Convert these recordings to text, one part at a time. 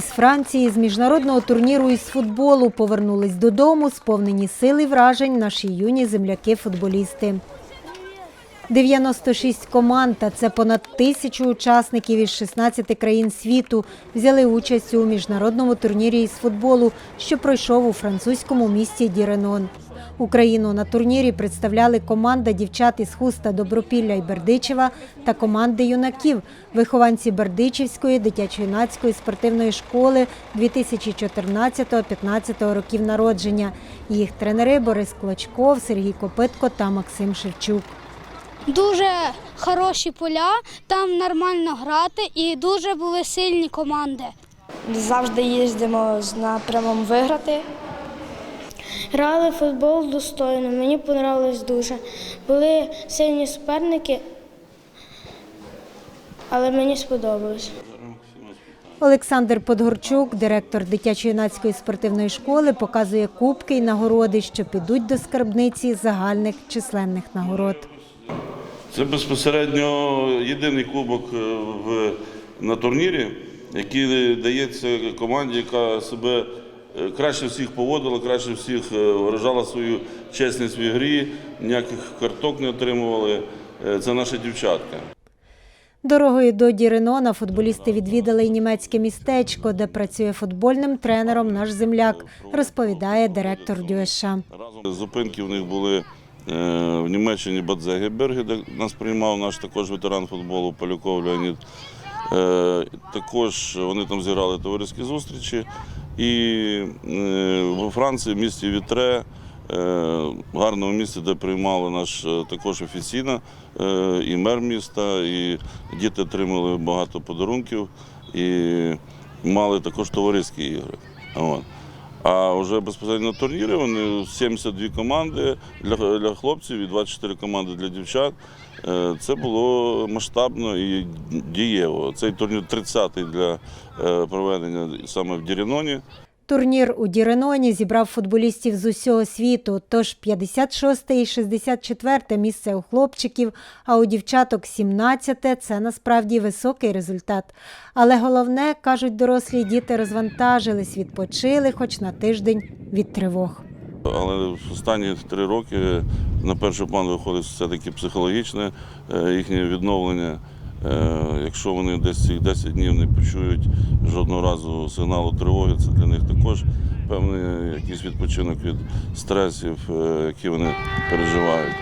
Із Франції з міжнародного турніру із футболу повернулись додому, сповнені сили вражень наші юні земляки-футболісти. 96 команд, та це понад тисячу учасників із 16 країн світу взяли участь у міжнародному турнірі із футболу, що пройшов у французькому місті Діренон. Україну на турнірі представляли команда дівчат із Хуста, Добропілля і Бердичева та команди юнаків, вихованці Бердичівської дитячо-юнацької спортивної школи 2014-15 років народження. Їх тренери Борис Клочков, Сергій Копитко та Максим Шевчук. Дуже хороші поля, там нормально грати і дуже були сильні команди. Завжди їздимо з напрямом виграти. Грали в футбол достойно, мені понравилось дуже. Були сильні суперники, але мені сподобалось. Олександр Подгорчук, директор дитячо-юнацької спортивної школи, показує кубки і нагороди, що підуть до скарбниці загальних численних нагород. Це безпосередньо єдиний кубок е, в, на турнірі, який дається команді, яка себе краще всіх поводила, краще всіх е, виражала свою чесність в ігрі, ніяких карток не отримували. Е, Це наша дівчатка. Дорогою до Діренона футболісти відвідали й німецьке містечко, де працює футбольним тренером наш земляк, розповідає директор Дюеша. Зупинки в них були е, в Німеччині Бадзегеберги, де нас приймав наш також ветеран футболу Поляков Леонід. Е, Також вони там зіграли товариські зустрічі. І е, во Франції, в місті Вітре, е, гарному місці, де приймали наш е, також офіційно і мер міста, і діти отримали багато подарунків і мали також товариські ігри. А вже безпосередньо турніри вони 72 команди для, для хлопців і 24 команди для дівчат. Е, Це було масштабно і дієво. Цей турнір 30-й для е, проведення саме в Діріноні. Турнір у Діреноні зібрав футболістів з усього світу. Тож 56 і 64 місце у хлопчиків, а у дівчаток 17 – це насправді високий результат. Але головне, кажуть дорослі, діти розвантажились, відпочили хоч на тиждень від тривог. Але в останні три роки на перший план виходить все-таки психологічне е, їхнє відновлення. Е, Якщо вони десь цих 10 днів не почують жодного разу сигналу тривоги, це для них також певний якийсь відпочинок від стресів, е, які вони переживають.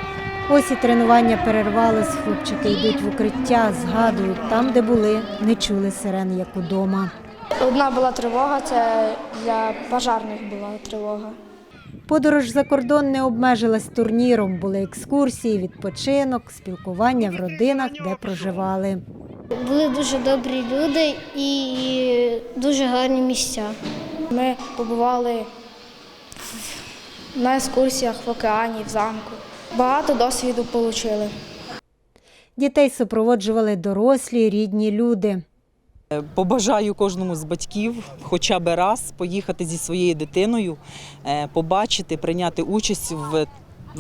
Ось і тренування перервалось, хлопчики йдуть в укриття, згадують, там, де були, не чули сирен, як удома. Одна була тривога, це для пожарних була тривога. Подорож за кордон не обмежилась турніром. Були екскурсії, відпочинок, спілкування в родинах, де проживали. Були дуже добрі люди і дуже гарні місця. Ми побували на екскурсіях в океані, в замку. Багато досвіду отримали. Дітей супроводжували дорослі, рідні люди. Побажаю кожному з батьків хоча б раз поїхати зі своєю дитиною, е, побачити, прийняти участь в.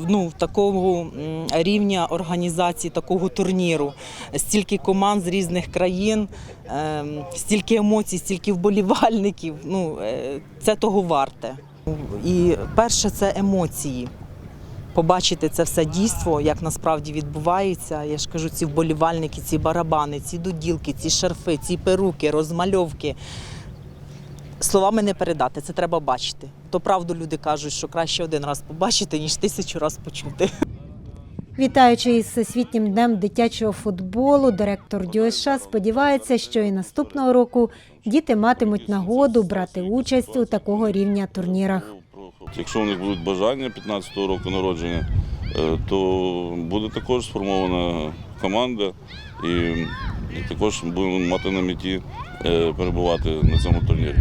Ну, такого рівня організації такого турніру, стільки команд з різних країн, ем, стільки емоцій, стільки вболівальників. Ну, е, це того варте. І перше це емоції. Побачити це все дійство, як насправді відбувається. Я ж кажу, ці вболівальники, ці барабани, ці дуділки, ці шарфи, ці перуки, розмальовки. Словами не передати, це треба бачити. То правду люди кажуть, що краще один раз побачити, ніж тисячу раз почути. Вітаючи із Всесвітнім днем дитячого футболу, директор ДЮСШ сподівається, що і наступного року діти матимуть нагоду брати участь у такого рівня турнірах. Якщо у них будуть бажання 15-го року народження, е, то буде також сформована команда і також будемо мати на меті е, перебувати на цьому турнірі.